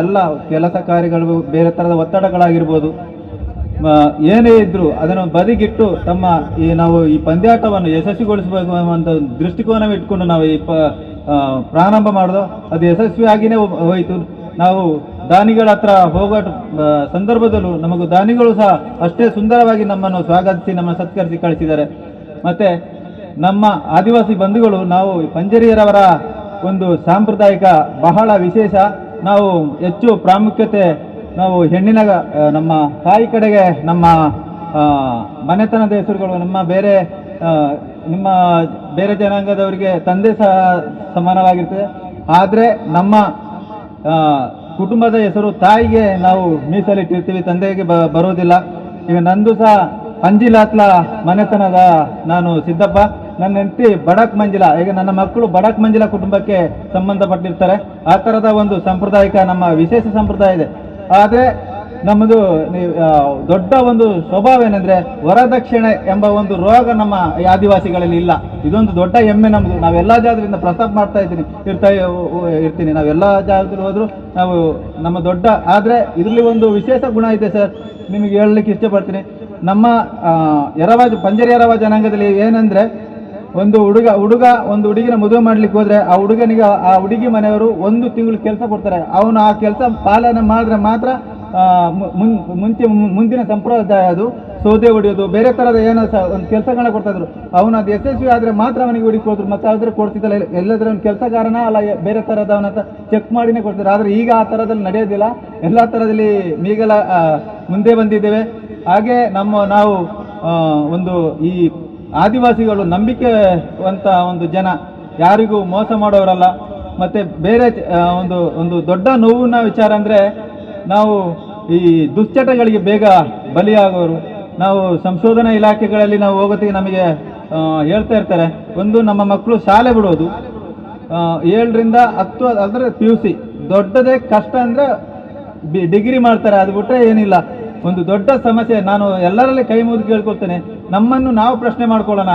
ಎಲ್ಲ ಕೆಲಸ ಕಾರ್ಯಗಳು ಬೇರೆ ಥರದ ಒತ್ತಡಗಳಾಗಿರ್ಬೋದು. ಏನೇ ಇದ್ದರೂ ಅದನ್ನು ಬದಿಗಿಟ್ಟು ತಮ್ಮ ಈ ನಾವು ಈ ಪಂದ್ಯಾಟವನ್ನು ಯಶಸ್ವಿಗೊಳಿಸಬೇಕು ಅನ್ನುವಂಥ ಒಂದು ದೃಷ್ಟಿಕೋನ ಇಟ್ಕೊಂಡು ನಾವು ಈ ಪ ಪ್ರಾರಂಭ ಮಾಡೋದು ಅದು ಯಶಸ್ವಿಯಾಗಿಯೇ ಹೋಯಿತು. ನಾವು ದಾನಿಗಳ ಹತ್ರ ಹೋಗೋ ಸಂದರ್ಭದಲ್ಲೂ ನಮಗೂ ದಾನಿಗಳು ಸಹ ಅಷ್ಟೇ ಸುಂದರವಾಗಿ ನಮ್ಮನ್ನು ಸ್ವಾಗತಿಸಿ ನಮ್ಮ ಸತ್ಕರಿಸಿ ಕಳಿಸಿದ್ದಾರೆ. ಮತ್ತು ನಮ್ಮ ಆದಿವಾಸಿ ಬಂಧುಗಳು ನಾವು ಪಂಜರಿಯರವರ ಒಂದು ಸಾಂಪ್ರದಾಯಿಕ ಬಹಳ ವಿಶೇಷ ನಾವು ಹೆಚ್ಚು ಪ್ರಾಮುಖ್ಯತೆ ನಾವು ಹೆಣ್ಣಿನ ನಮ್ಮ ತಾಯಿ ಕಡೆಗೆ ನಮ್ಮ ಮನೆತನದ ಹೆಸರುಗಳು, ನಮ್ಮ ಬೇರೆ ನಿಮ್ಮ ಬೇರೆ ಜನಾಂಗದವರಿಗೆ ತಂದೆ ಸಹ ಸಮಾನವಾಗಿರ್ತದೆ. ಆದರೆ ನಮ್ಮ ಕುಟುಂಬದ ಹೆಸರು ತಾಯಿಗೆ ನಾವು ಮೀಸಲಿಟ್ಟಿರ್ತೀವಿ, ತಂದೆಗೆ ಬ, ಬರೋದಿಲ್ಲ. ಈಗ ನಂದು ಸಹ ಅಂಜಿಲಾತ್ಲ ಮನೆತನದ ನಾನು ಸಿದ್ದಪ್ಪ. ನನ್ನ ಹೆಂಡತಿ ಬಡಕ್ ಮಂಜಿಲ ಈಗ ನನ್ನ ಮಕ್ಕಳು ಬಡಕ್ ಮಂಜಿಲ ಕುಟುಂಬಕ್ಕೆ ಸಂಬಂಧಪಟ್ಟಿರ್ತಾರೆ. ಆ ಥರದ ಒಂದು ಸಾಂಪ್ರದಾಯಿಕ ನಮ್ಮ ವಿಶೇಷ ಸಂಪ್ರದಾಯ ಇದೆ. ಆದರೆ ನಮ್ಮದು ದೊಡ್ಡ ಒಂದು ಸ್ವಭಾವ ಏನಂದ್ರೆ ವರದಕ್ಷಿಣೆ ಎಂಬ ಒಂದು ರೋಗ ನಮ್ಮ ಆದಿವಾಸಿಗಳಲ್ಲಿ ಇಲ್ಲ. ಇದೊಂದು ದೊಡ್ಡ ಹೆಮ್ಮೆ ನಮ್ಮದು ನಾವೆಲ್ಲ ಜಾಗದಿಂದ ಪ್ರಸ್ತಾಪ ಮಾಡ್ತಾ ಇದ್ದೀನಿ ಇರ್ತಾ ಇರ್ತೀನಿ. ನಾವೆಲ್ಲ ಜಾಗದಲ್ಲಿ ಹೋದ್ರು ನಾವು ನಮ್ಮ ದೊಡ್ಡ ಆದರೆ ಇದರಲ್ಲಿ ಒಂದು ವಿಶೇಷ ಗುಣ ಇದೆ ಸರ್ ನಿಮಗೆ ಹೇಳಲಿಕ್ಕೆ ಇಷ್ಟಪಡ್ತೀನಿ. ನಮ್ಮ ಆ, ಎರವಾಜ ಪಂಜರಿ ಜನಾಂಗದಲ್ಲಿ ಏನಂದ್ರೆ ಒಂದು ಹುಡುಗ ಹುಡುಗ ಒಂದು ಹುಡುಗಿನ ಮದುವೆ ಮಾಡ್ಲಿಕ್ಕೆ ಹೋದ್ರೆ ಆ ಹುಡುಗನಿಗೆ, ಆ- ಹುಡುಗಿ ಮನೆಯವರು ಒಂದು ತಿಂಗಳು ಕೆಲಸ ಕೊಡ್ತಾರೆ. ಅವನು ಆ ಕೆಲಸ ಪಾಲನೆ ಮಾಡಿದ್ರೆ ಮಾತ್ರ ಮುಂಚೆ ಮುಂದಿನ ಸಂಪ್ರದಾಯ ಅದು. ಸೌದೆ ಹೊಡೆಯೋದು, ಬೇರೆ ಥರದ ಏನೋ ಒಂದು ಕೆಲಸಗಳನ್ನ ಕೊಡ್ತಾಯಿದ್ರು ಅವನು ಅದು ಯಶಸ್ವಿ ಆದರೆ ಮಾತ್ರ ಅವನಿಗೆ ಹುಡುಕಿ ಹೋದ್ರು, ಮತ್ತೆ ಆದ್ರೆ ಕೊಡ್ತಿದ್ದಲ್ಲ. ಎಲ್ಲದರ ಒಂದು ಕೆಲಸಗಾರನ ಅಲ್ಲ ಬೇರೆ ಥರದ ಅವನತ್ತ ಚೆಕ್ ಮಾಡಿನೇ ಕೊಡ್ತಾರೆ ಆದರೆ ಈಗ ಆ ಥರದಲ್ಲಿ ನಡೆಯೋದಿಲ್ಲ. ಎಲ್ಲ ಥರದಲ್ಲಿ ಮೀಗಲ ಮುಂದೆ ಬಂದಿದ್ದೇವೆ. ಹಾಗೆ ನಮ್ಮ ನಾವು ಒಂದು ಈ ಆದಿವಾಸಿಗಳು ನಂಬಿಕೆವಂತ ಒಂದು ಜನ. ಯಾರಿಗೂ ಮೋಸ ಮಾಡೋರಲ್ಲ. ಮತ್ತು ಬೇರೆ ಒಂದು ಒಂದು ದೊಡ್ಡ ನೋವಿನ ವಿಚಾರ ಅಂದರೆ ನಾವು ಈ ದುಶ್ಚಟಗಳಿಗೆ ಬೇಗ ಬಲಿಯಾಗೋರು. ನಾವು ಸಂಶೋಧನಾ ಇಲಾಖೆಗಳಲ್ಲಿ ನಾವು ಹೋಗೋತ್ತಿಗೆ ನಮಗೆ ಹೇಳ್ತಾ ಇರ್ತಾರೆ. ಒಂದು ನಮ್ಮ ಮಕ್ಕಳು ಶಾಲೆ ಬಿಡೋದು. ಏಳರಿಂದ ಹತ್ತು, ಅಂದರೆ ಪಿ ಯು ಸಿ. ದೊಡ್ಡದೇ ಕಷ್ಟ ಅಂದರೆ ಡಿಗ್ರಿ ಮಾಡ್ತಾರೆ. ಅದು ಬಿಟ್ಟರೆ ಏನಿಲ್ಲ. ಒಂದು ದೊಡ್ಡ ಸಮಸ್ಯೆ. ನಾನು ಎಲ್ಲರಲ್ಲಿ ಕೈ ಮುಗಿದು ಕೇಳ್ಕೊಳ್ತೇನೆ. ನಮ್ಮನ್ನು ನಾವು ಪ್ರಶ್ನೆ ಮಾಡ್ಕೊಳ್ಳೋಣ.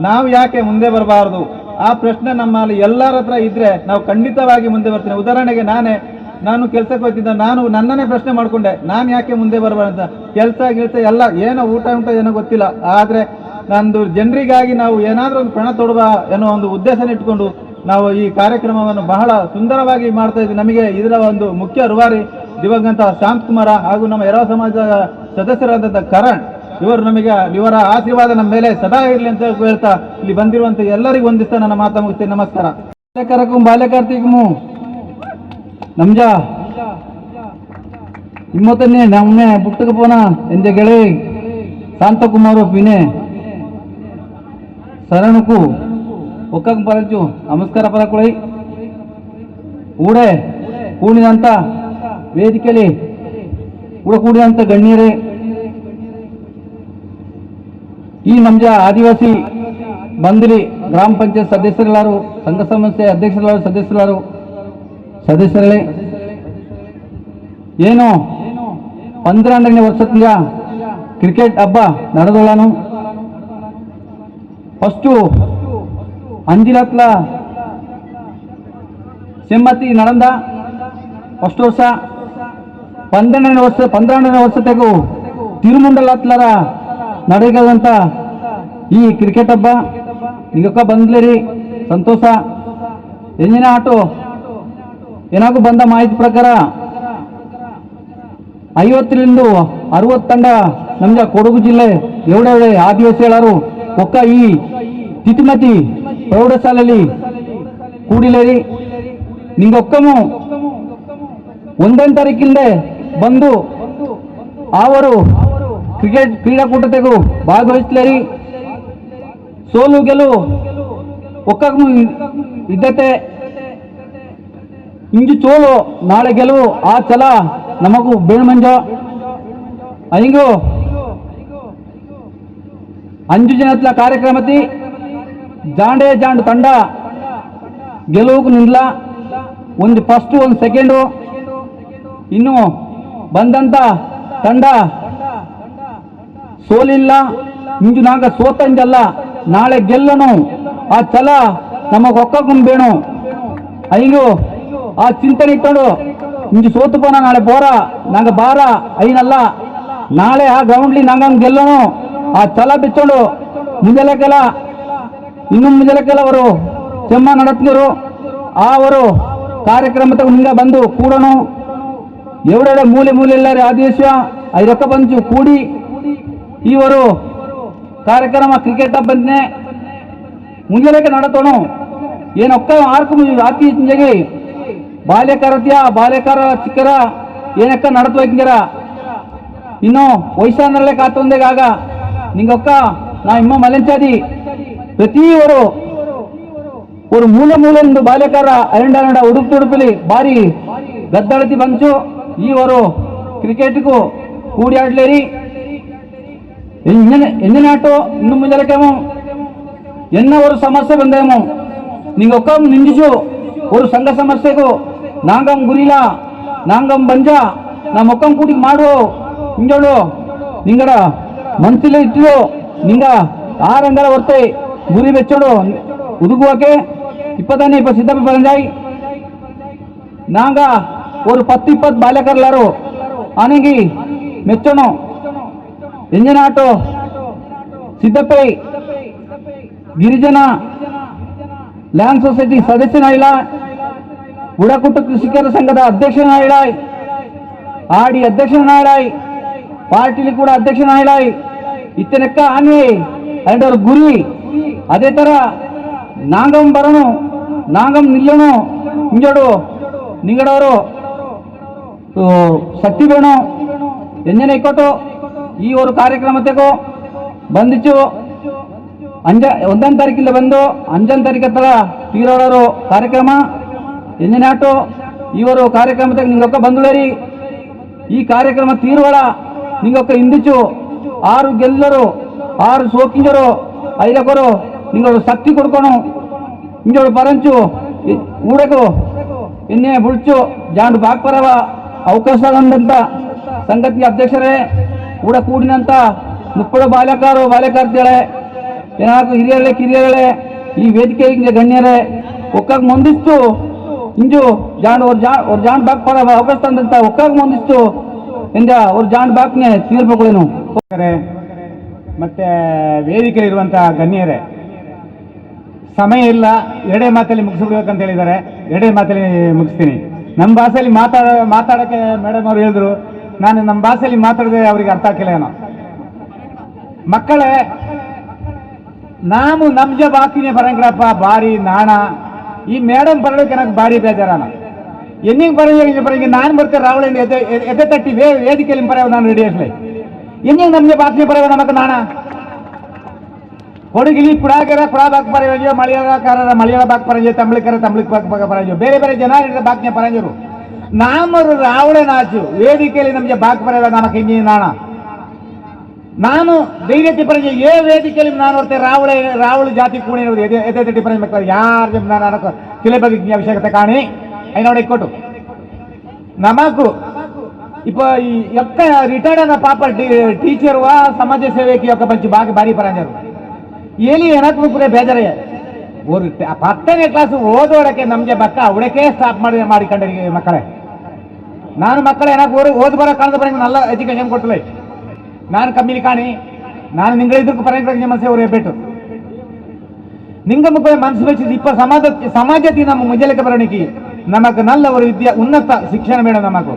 ನಾವು ಯಾಕೆ ಮುಂದೆ ಬರಬಾರದು? ಆ ಪ್ರಶ್ನೆ ನಮ್ಮಲ್ಲಿ ಎಲ್ಲರ ಹತ್ರ ಇದ್ರೆ ನಾವು ಖಂಡಿತವಾಗಿ ಮುಂದೆ ಬರ್ತೇನೆ. ಉದಾಹರಣೆಗೆ ನಾನೇ, ನಾನು ಕೆಲಸಕ್ಕೆ ಹೋಗ್ತಿದ್ದ, ನಾನು ನನ್ನನ್ನೇ ಪ್ರಶ್ನೆ ಮಾಡಿಕೊಂಡೆ. ನಾನು ಯಾಕೆ ಮುಂದೆ ಬರಬಾರ್ದು ಅಂತ. ಕೆಲಸ, ಗಿಲ್ಸ ಎಲ್ಲ, ಏನೋ ಊಟ ಊಟ, ಏನೋ ಗೊತ್ತಿಲ್ಲ. ಆದರೆ ನಂದು ಜನರಿಗಾಗಿ ನಾವು ಏನಾದರೂ ಒಂದು ಪ್ರಣ ತೊಡುವ ಅನ್ನೋ ಒಂದು ಉದ್ದೇಶನ ಇಟ್ಕೊಂಡು ನಾವು ಈ ಕಾರ್ಯಕ್ರಮವನ್ನು ಬಹಳ ಸುಂದರವಾಗಿ ಮಾಡ್ತಾ ನಮಗೆ ಇದರ ಒಂದು ಮುಖ್ಯ ರೂವಾರಿ ದಿವಂಗತ ಶಾಂತ್ ಕುಮಾರ ಹಾಗೂ ನಮ್ಮ ಯರ ಸಮಾಜದ ಸದಸ್ಯರಾದಂಥ ಕರಣ್, ಇವರು ನಮಗೆ ಇವರ ಆಶೀರ್ವಾದ ನಮ್ಮ ಮೇಲೆ ಸದಾ ಇರಲಿ ಅಂತ ಹೇಳ್ತಾ ಇಲ್ಲಿ ಬಂದಿರುವಂತ ಎಲ್ಲರಿಗೂ ಒಂದಿಸ್ತ ನನ್ನ ಮಾತಾ ಮುಗಿಸ್ತೇನೆ. ನಮಸ್ಕಾರ. ಬಾಲ್ಯಕಾರಕಂ ಬಾಲ್ಯಕಾರ್ತಿಗೂ ನಮ್ಜ. ಇಮ್ಮತ್ತನೇ ನಮ್ಮೆ ಪುಟ್ಟಕ್ಕೆ ಪೋನ ಎಂಜ ಗೆಳೆ ಶಾಂತಕುಮಾರ ಪಿನೆ ಶರಣಕು ಒಕ್ಕಂಗೆ ಪರಚು ನಮಸ್ಕಾರ ಪರಕೊಳಿ ಊಡೆ ಕೂಣಿದಂತ ವೇದಿಕೆಯಲ್ಲಿ ಕೂಡ ಕೂಡಿದಂತ ಗಣ್ಯರೇ, ಈ ನಮ್ಜ ಆದಿವಾಸಿ ಬಂದಿರಿ ಗ್ರಾಮ ಪಂಚಾಯತ್ ಸದಸ್ಯರಲ್ಲಾರು ಸಂಘ ಸಂಸ್ಥೆ ಅಧ್ಯಕ್ಷರಲ್ಲಾರು ಸದಸ್ಯರೆಲ್ಲರೂ ಸದಸ್ಯರೇ, ಏನು ಪಂದ್ರಾಂಡನೇ ವರ್ಷದಿಂದ ಕ್ರಿಕೆಟ್ ಹಬ್ಬ ನಡೆದೋಳನು. ಫಸ್ಟು ಅಂಜಿಲತ್ಲ ಸೆಮ್ಮತಿ ನಡಂದ ಫಸ್ಟ್ ವರ್ಷ ಪಂದ್ರನೇ ವರ್ಷ ಪಂದ್ರನೇ ವರ್ಷತೆಗೂ ತಿರುಮುಂಡಲತ್ಲರ ನಡೆಗದಂತ ಈ ಕ್ರಿಕೆಟ್ ಹಬ್ಬ. ಈಗಕ್ಕ ಬಂದ್ಲೇರಿ, ಸಂತೋಷ. ಎಂಜಿನ ಆಟೋ. ಏನಾಗೂ ಬಂದ ಮಾಹಿತಿ ಪ್ರಕಾರ ಐವತ್ತರಿಂದ ಅರವತ್ತು ತಂಡ ನಮ್ಗೆ ಕೊಡಗು ಜಿಲ್ಲೆ ಎವಡೆವಡೆ ಆದಿವಾಸಿಗಳರು ಒಕ್ಕ ಈ ತಿತಿಮತಿ ಪ್ರೌಢಶಾಲೆಯಲ್ಲಿ ಕೂಡಿಲೇರಿ. ನಿಂಗೊಕ್ಕಮು ಒಂದನೇ ತಾರೀಕಿಂದ ಬಂದು ಅವರು ಕ್ರಿಕೆಟ್ ಕ್ರೀಡಾಕೂಟತೆಗೂ ಭಾಗವಹಿಸ್ಲೇರಿ. ಸೋಲು ಗೆಲುವು ಒಕ್ಕೂ ಇದ್ದತೆ. ಇಂಜು ಚೋಲು ನಾಳೆ ಗೆಲುವು, ಆ ಛಲ ನಮಗೂ ಬೇಳ್ಮಂಜ ಹಿಂಗು ಅಂಜು ಜನತ್ಲ ಕಾರ್ಯಕ್ರಮತಿ, ಜಾಂಡೆ ಜಾಂಡ್ ತಂಡ ಗೆಲುವು ನಿಲ್ಲ ಒಂದು ಫಸ್ಟ್ ಒಂದು ಸೆಕೆಂಡು ಇನ್ನು ಬಂದಂತ ತಂಡ. ಸೋಲಿಲ್ಲ. ಇಂದು ನಾಗ ಸೋತಂಜಲ್ಲ. ನಾಳೆ ಗೆಲ್ಲನು. ಆ ಛಲ ನಮಗ್ ಒಕ್ಕೇಣು ಅಯ್ಯೋ, ಆ ಚಿಂತನೆ ಇಟ್ಕೊಂಡು ಇಂದು ಸೋತು ಪೋನ ನಾಳೆ ಬೋರ ನಾಗ ಬಾರ. ಐನಲ್ಲ. ನಾಳೆ ಆ ಗ್ರೌಂಡ್ಲಿ ನಂಗ ಗೆಲ್ಲನು. ಆ ಛಲ ಬಿಚ್ಚೋಡು ಮುಂಜಾಲಕ್ಕೆಲ್ಲ ಇನ್ನು ಮುಂಜಾಲಕ್ಕೆಲ್ಲ ಅವರು ಚೆಮ್ಮ ನಡತ್ನರು. ಅವರು ಕಾರ್ಯಕ್ರಮ ತಗೊಂಡ ಬಂದು ಕೂಡನು. ಎವಡೆಡೆ ಮೂಲೆ ಮೂಲೆ ಎಲ್ಲಾರೆ ಆದೇಶ ಐದಕ್ಕ ಪಂಚು ಕೂಡಿ ಇವರು ಕಾರ್ಯಕ್ರಮ ಕ್ರಿಕೆಟ್ ಬಂದ್ನೆ ಮುಂಜಾನೆಗೆ ನಡತೋಣ ಏನೊಕ್ಕ ಆರ್ಕು ಆತಿ ಇಂಜಗೆ ಬಾಲ್ಯಕಾರತ್ಯ ಬಾಲ್ಯಕಾರ ಚಿಕ್ಕರ ಏನಕ್ಕ ನಡತ್ವೈಕ್ಯರ ಇನ್ನು ವಯಸ್ಸಾನರಲ್ಲೇ ಕಾತೊಂದೇಗಾಗ ನಿಂಗೊಕ್ಕ ನಾ ಇಮ್ಮ ಮಲೆಂಚಾದಿ ಪ್ರತಿಯವರು ಒಂದು ಮೂಲೆ ಮೂಲೆಂದು ಬಾಲ್ಯಕಾರ ಅರಂಡ ಉಡುಪು ತುಡುಪಲಿ ಬಾರಿ ಗದ್ದಳತಿ ಬಂಚು ಇವರು ಕ್ರಿಕೆಟ್ಗು ಕೂಡಿ ಆಡ್ಲೇರಿ. ಎಂದಿನ ಆಟೋ ಇನ್ನು ಮುಂದೆಲಕೇಮು ಎನ್ನವರು ಸಮಸ್ಯೆ ಬಂದೇಮು ನಿಂಗೆ ಒಕ್ಕ ನಿಂದಿಸು. ಅವರು ಸಂಘ ಸಮಸ್ಯೆಗೂ. ನಾಂಗಂ ಗುರಿಲ ನಾಂಗಂ ಬಂಜ ನಮ್ಮ ಮೊಕ್ಕಂ ಕೂಡಿ ಮಾಡು. ಹಿಂಗೇಳು ನಿಂಗಡ ಮನ್ಸಿಲ್ಲ ಇಟ್ಟಿರು. ನಿಂಗ ಆರಂಗಾರ ಬರ್ತೈ ಗುರಿ ಬೆಚ್ಚಡು ಹುದುಗುವಕ್ಕೆ ಇಪ್ಪತ್ತನೇ ಇಪ್ಪತ್ತು ಸಿದ್ಧಪಿ ಬಂದಾಯ್ ನಾಂಗ ஒரு பத்து இப்பத் ಬಾಲ್ಯಕರ್ಲಾರು ಆನೆಗಿ ಮೆಚ್ಚೋಣ ಎಂಜಿನ ಆಟೋ ಸಿದ್ದಪ್ಪೈ ಗಿರಿಜನ ಲ್ಯಾಂಡ್ ಸೊಸೈಟಿ ಸದಸ್ಯನಾಯಿಲ್ಲ ಬುಡಕುಟ್ಟು ಕೃಷಿಕರ ಸಂಘದ ಅಧ್ಯಕ್ಷನಾಯಿಳಾಯ್ ಆಡಿ ಅಧ್ಯಕ್ಷನಾಯಿಳಾಯ್ ಪಾರ್ಟಿಲಿ ಕೂಡ ಅಧ್ಯಕ್ಷನಾಯಿಳಾಯ್ ಇತ್ತನೆಕ್ಕ ಆನೆ ಅಂಡ್ ಅವ್ರ ಗುರಿ ಅದೇ ತರ ನಾಂಗಂ ಬರೋಣ ನಾಂಗಂ ನಿಲ್ಲೋಣ ಹಿಂಜೋಡು ನಿಂಗಡವರು ಶಕ್ತಿ ಬೇಣು ಎಂಜನೆ ಇಕ್ಕೋಟು ಈ ಒಂದು ಕಾರ್ಯಕ್ರಮತೆಗೂ ಬಂದಿಚ್ಚು. ಅಂಜ, ಒಂದನೇ ತಾರೀಕಿಲ್ಲ ಬಂದು ಅಂಜನ ತಾರೀಕು ಹತ್ರ ತೀರೋಡೋರು ಕಾರ್ಯಕ್ರಮ ಎಂಜನೆ ಆಟು ಇವರು ಕಾರ್ಯಕ್ರಮದಾಗ ನಿಂಗೊಕ್ಕ ಬಂದುಳರಿ ಈ ಕಾರ್ಯಕ್ರಮ ತೀರುವಳ ನಿಂಗೊಕ್ಕ ಹಿಂದಿಚ್ಚು ಆರು ಗೆಲ್ಲರು, ಆರು ಸೋಕಿಂಜರು ಐದಕ್ಕರು ನಿಂಗಳು ಶಕ್ತಿ ಕೊಡ್ಕೊಣು. ಇಂಜೋಡು ಪರಂಚು ಊಡಕು. ಇನ್ನೇ ಬುಳ್ಚು, ಜಾಂಡು ಬಾಕ್ಪರವ ಅವಕಾಶ ಸಂಗತಿಯ ಸಂಗತಿ ಅಧ್ಯಕ್ಷರೇ, ಕೂಡ ಕೂಡಿನಂಥ ಮಕ್ಕಳು ಬಾಲಕರು ಬಾಲ್ಯಕಾರ್ತಿಯಳೆ ಏನಾದ್ರು ಹಿರಿಯರಳೆ ಕಿರಿಯರೇ, ಈ ವೇದಿಕೆಗೆ ಗಣ್ಯರೇ, ಒಕ್ಕಾಗ ಮುಂದಿಸ್ತು. ಇಂಜು ಜಾಂಡ್ ಅವ್ರ ಜಾ ಅವ್ರ ಜಾಂಡ್ ಬಾಕ್ ಪರ ಅವಕಾಶ ತಂದಂತ ಒಕ್ಕಾಗ ಮುಂದಿಸ್ತು ಎಂದ ಅವ್ರ ಜಾಂಡ್ ಬಾಕ್ನೆ ತೀರ್ಪುಗಳೇನು. ಮತ್ತೆ ವೇದಿಕೆಯಲ್ಲಿರುವಂತಹ ಗಣ್ಯರೇ, ಸಮಯ ಇಲ್ಲ ಎರಡೇ ಮಾತಲ್ಲಿ ಮುಗಿಸ್ಬಿಡ್ಬೇಕಂತ ಹೇಳಿದ್ದಾರೆ. ಎರಡೇ ಮಾತಲ್ಲಿ ಮುಗಿಸ್ತೀನಿ. ನಮ್ಮ ಭಾಷೆಯಲ್ಲಿ ಮಾತಾಡ, ಮಾತಾಡೋಕ್ಕೆ ಮೇಡಮ್ ಅವರು ಹೇಳಿದ್ರು, ನಾನು ನಮ್ಮ ಭಾಷೆಯಲ್ಲಿ ಮಾತಾಡಿದ್ರೆ ಅವ್ರಿಗೆ ಅರ್ಥ ಆಗ್ತಿಲ್ಲ ಏನೋ. ಮಕ್ಕಳೇ, ನಾವು ನಮ್ಜ ಬಾಕಿನೇ ಬರಂಗ್ರಪ್ಪ, ಬಾರಿ ನಾಣ. ಈ ಮೇಡಮ್ ಬರೋದಕ್ಕೆ ನನಗೆ ಭಾರಿ ಬೇಜಾರಣ ಎನ್ನಿಂಗ್ ಬರಂಗ ಬರೀ ನಾನು ಬರ್ತೇನೆ ರಾವಳಿಂದ ಎದೆ ಎದೆ ತಟ್ಟಿ, ವೇದಿಕೆಯಲ್ಲಿ ಬರೋ ನಾನು ರೆಡಿ ಎನ್ನಿಂಗ್ ನಮ್ಗೆ ಬಾಕಿನೇ ಬರೆಯವ ನಮಗೆ ನಾಣ? ಕೊಡಗಿಲಿ ಕುಡಾಗರ ಕುಡ ಬಾಕ್ ಪರಂಜೋ ಮಲಯಾಳಕಾರ ಮಲಯಾಳ ಬಾಕ್ ಪರಂಜೋ ತಮಿಳಿಕರ ತಮಿಳಿಕ್ ಬಾಕ್ ಬಾಕ್ ಪರಂಜೋ ಬೇರೆ ಬೇರೆ ಜನ ಇರೋ ಬಾಕ್ನೆ ಪರಂಜರು ನಾಮರು ರಾವಳೆ ನಾಚು ವೇದಿಕೆಯಲ್ಲಿ ನಮಗೆ ಬಾಕ್ ಪರವ ನಮಕ್ ಹಿಂಗೆ ನಾಣ ನಾನು ಧೈರ್ಯತಿ ಪರಂಜ ಏ ವೇದಿಕೆಯಲ್ಲಿ ನಾನು ಹೊರತೆ ರಾವಳೆ ರಾವಳು ಜಾತಿ ಕೂಣಿ ಎದೆ ಎದೆ ತಟ್ಟಿ ಪರಂಜ ಮಕ್ಕಳು ಯಾರು ನಾನು ಅನಕ ತಿಲೆ ಬಗ್ಗೆ ಅವಶ್ಯಕತೆ ಕಾಣಿ ಐನೋಡೆ ಕೊಟ್ಟು ನಮಕು ಇಪ್ಪ ಈ యొక్క రిటైర్డ్ అయిన పాప టీచర్ వా సమాజ సేవకి యొక్క మంచి బాగా భారీ పరంజరు ಪೂರೆ ಬೇಜಾರಯ್ಯ ஒரு ಟ- ಹತ್ತನೇ ಕ್ಲಾಸ್ ಓದೋಡಕ್ಕೆ ನಮಗೆ ಬಕ್ಕ ಅವಳಕ್ಕೆ ಸ್ಟಾಪ್ ಮಾಡಿ ಮಾಡಿಕೊಂಡ್ರಿ ಮಕ್ಕಳೇ. ನಾನು ಮಕ್ಕಳು ಏನಕ್ಕೆ ಓದಿ ಓದ್ ಬರೋ ಕಾಲದ ಬರೀ ನಲ್ಲ ಎಜುಕೇಶನ್ ಕೊಟ್ಟಲೆ. ನಾನು ಕಮ್ಮಿಲಿ ಕಾಣಿ. ನಾನು ನಿಂಗಳ ಇದಕ್ಕೆ ನಿಮ್ಮ ಮನಸ್ಸೆ ಅವ್ರು ಹೆಬ್ಬೆಟ್ಟು ನಿಂಗ ಮುಖ ಮನಸ್ಸು ಬೆಚ್ಚಿದ ಇಪ್ಪ ಸಮಾಜ ಸಮಾಜತಿ ನಮ್ಮ ಮುಂಜಾನೆಗೆ ಬರೋಣಿಕಿ. ನಮಗ್ ನಲ್ಲ ಅವರು ವಿದ್ಯಾ ಉನ್ನತ ಶಿಕ್ಷಣ ಬೇಡ ನಮಗೂ.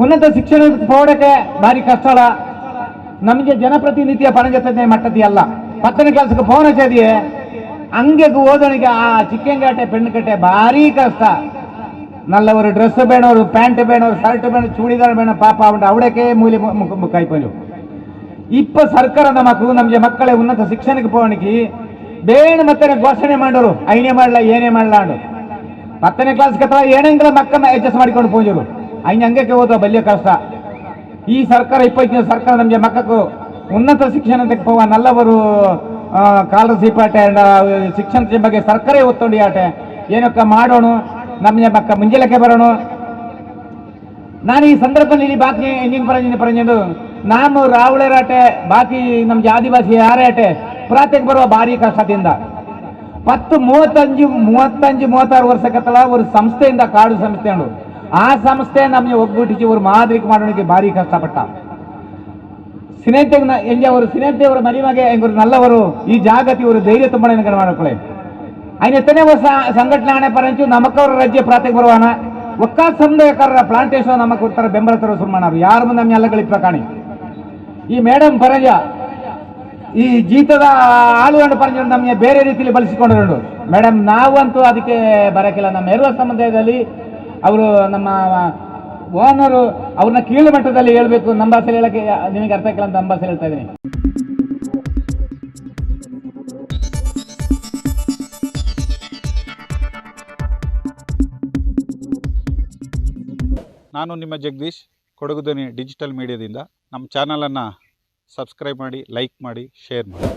ಉನ್ನತ ಶಿಕ್ಷಣ ಪೋಡಕ್ಕೆ ಭಾರಿ ಕಷ್ಟ ನಮಗೆ ಜನಪ್ರತಿನಿಧಿಯ ಪಣಜತೆ ಮಟ್ಟದಿ ಅಲ್ಲ. ಪತ್ತನೇ ಕ್ಲಾಸ್ಗೆ ಫೋನ್ ಹಚ್ಚದಿಯೇ? ಹಂಗೆ ಓದೋಣಿಗೆ ಆ ಚಿಕ್ಕಂಗಾಟೆ, ಪೆಣ್ಣುಕಟ್ಟೆ ಭಾರಿ ಕಷ್ಟ. ನಲ್ಲವರು ஒரு ಡ್ರೆಸ್ ಬೇಡವರು ಪ್ಯಾಂಟ್ ಬೇಣವರು ಶರ್ಟ್ ಬೇಣ ಚೂಡಿದಾರ್ ಬೇಡ ಪಾಪ ಅವಂಡು ಅವಡಕ್ಕೆ ಮೂಲಿ ಕಾಯ್ಪಂಜು ಇಪ್ಪ ಸರ್ಕಾರ ನಮಕು ನಮಗೆ ಮಕ್ಕಳೇ ಉನ್ನತ ಶಿಕ್ಷಣಕ್ಕೆ ಪೋವಣಿಗೆ ಬೇಣ ಮತ್ತೆ ಘೋಷಣೆ ಮಾಡೋರು. ಐನೇ ಮಾಡಲ, ಏನೇ ಮಾಡಲ್ಲ ಅಂಡು ಹತ್ತನೇ ಕ್ಲಾಸ್ಗೆ ಅಥವಾ ಏನೆಂಗಳ ಮಕ್ಕಳನ್ನ ಅಡ್ಜಸ್ಟ್ ಮಾಡಿಕೊಂಡು ಪೋಂಜರು. ಐನ್ ಹಂಗಕ್ಕೆ ಓದೋ ಬಲ್ಯ ಕಷ್ಟ. ಈ ಸರ್ಕಾರ ಇಪ್ಪತ್ತಿನ ಸರ್ಕಾರ ನಮಗೆ ಮಕ್ಕಳು ಉನ್ನತ ಶಿಕ್ಷಣ ಪೋವ ನಲ್ಲವರು ಆಟೆ ಅಂಡ ಶಿಕ್ಷಣ ಬಗ್ಗೆ ಸರ್ಕಾರೇ ಒತ್ತೊಂಡಿ ಆಟೆ. ಏನಕ್ಕ ಮಾಡೋಣ? ನಮ್ಮ ಮಕ್ಕ ಮುಂಜಾನೆಕ್ಕೆ ಬರೋಣ? ನಾನು ಈ ಸಂದರ್ಭದಲ್ಲಿ ಬಾಕಿ ಎಂಜಿನ್ ಪರಂಜಿನ ಪರಂಜಂಡು ನಾನು ರಾವಳರಾಟೆ ಬಾಕಿ ನಮ್ಗೆ ಆದಿವಾಸಿ ಯಾರೇಟೆ ಪ್ರಾತ್ಯಕ್ ಬರುವ ಭಾರಿ ಕಷ್ಟದಿಂದ. ಪತ್ತು ಮೂವತ್ತಂಜು ಮೂವತ್ತಂಜು, ಮೂವತ್ತಾರು ವರ್ಷಕ್ಕತ್ತಲ್ಲ ಒಂದು ಸಂಸ್ಥೆಯಿಂದ ಕಾಡು ಸಂಸ್ಥೆ ಆ ಸಂಸ್ಥೆ ನಮಗೆ ಒಗ್ಗೂಟಿಸಿ ಅವರು ಮಾದರಿ ಮಾಡೋಣಕ್ಕೆ ಭಾರಿ ಕಷ್ಟಪಟ್ಟ. ಸಿನೇತೆಗ್ನ ಎಂಜಿ ಅವರು ಸಿನೇತೆಯವರ ಮರಿಮಗೆ ಎಂಗೂರು ನಲ್ಲವರು, ಈ ಜಾಗತಿ ಇವರು ಧೈರ್ಯ ತುಂಬಾ ನೆನಕಣ ಮಾಡ್ಕೊಳ್ಳಿ ఆయన ఎత్తనే ಸಂಘಟನೆ ఆనే ಪರಂಚು నమ్మకవర రాజ్య ಪ್ರಾತಿಗೆ ಬರುವಾನ ಒಕ್ಕ ಸಂದೇಹಕಾರರ ಪ್ಲಾಂಟೇಶನ್ ನಮಗೆ ಕೊಡ್ತಾರೆ, ಬೆಂಬಲ ತೋರಿಸ್ರು ಮಾಡ್ಯಾರ. ಯಾರು ಮುಂದೆ ನಮ್ಮ ಎಲ್ಲ ಗಳಿಪ ಕಾಣಿ. ಈ ಮೇಡಮ್ ಪರಂಜ, ಈ ಜೀತದ ಆಳುಗಂಡು ಪರಂಜ ನಮಗೆ ಬೇರೆ ರೀತಿಯಲ್ಲಿ ಬಳಸಿಕೊಂಡಿರೋದು ಮೇಡಮ್ ನಾವಂತೂ ಅದಕ್ಕೆ ಬರೋಕ್ಕಿಲ್ಲ ನಮ್ಮ ನೆರವ ಸಮುದಾಯದಲ್ಲಿ ಅವರು ನಮ್ಮ ಓನರು ಅವ್ರನ್ನ ಕೀಳು ಮಟ್ಟದಲ್ಲಿ ಹೇಳ್ಬೇಕು ಭಾಷೆಯಲ್ಲಿ ಹೇಳಕ್ಕೆ ನಿಮಗೆ ಅರ್ಥ ಆಗಿಲ್ಲ ಅಂತ ಭಾಷೆ ಹೇಳ್ತಾ ಇದ್ದೀನಿ. ನಾನು ನಿಮ್ಮ ಜಗದೀಶ್ ಕೊಡಗುದನಿ ಡಿಜಿಟಲ್ ಮೀಡಿಯಾದಿಂದ. ನಮ್ಮ ಚಾನಲನ್ನು ಸಬ್ಸ್ಕ್ರೈಬ್ ಮಾಡಿ, ಲೈಕ್ ಮಾಡಿ, ಶೇರ್ ಮಾಡಿ.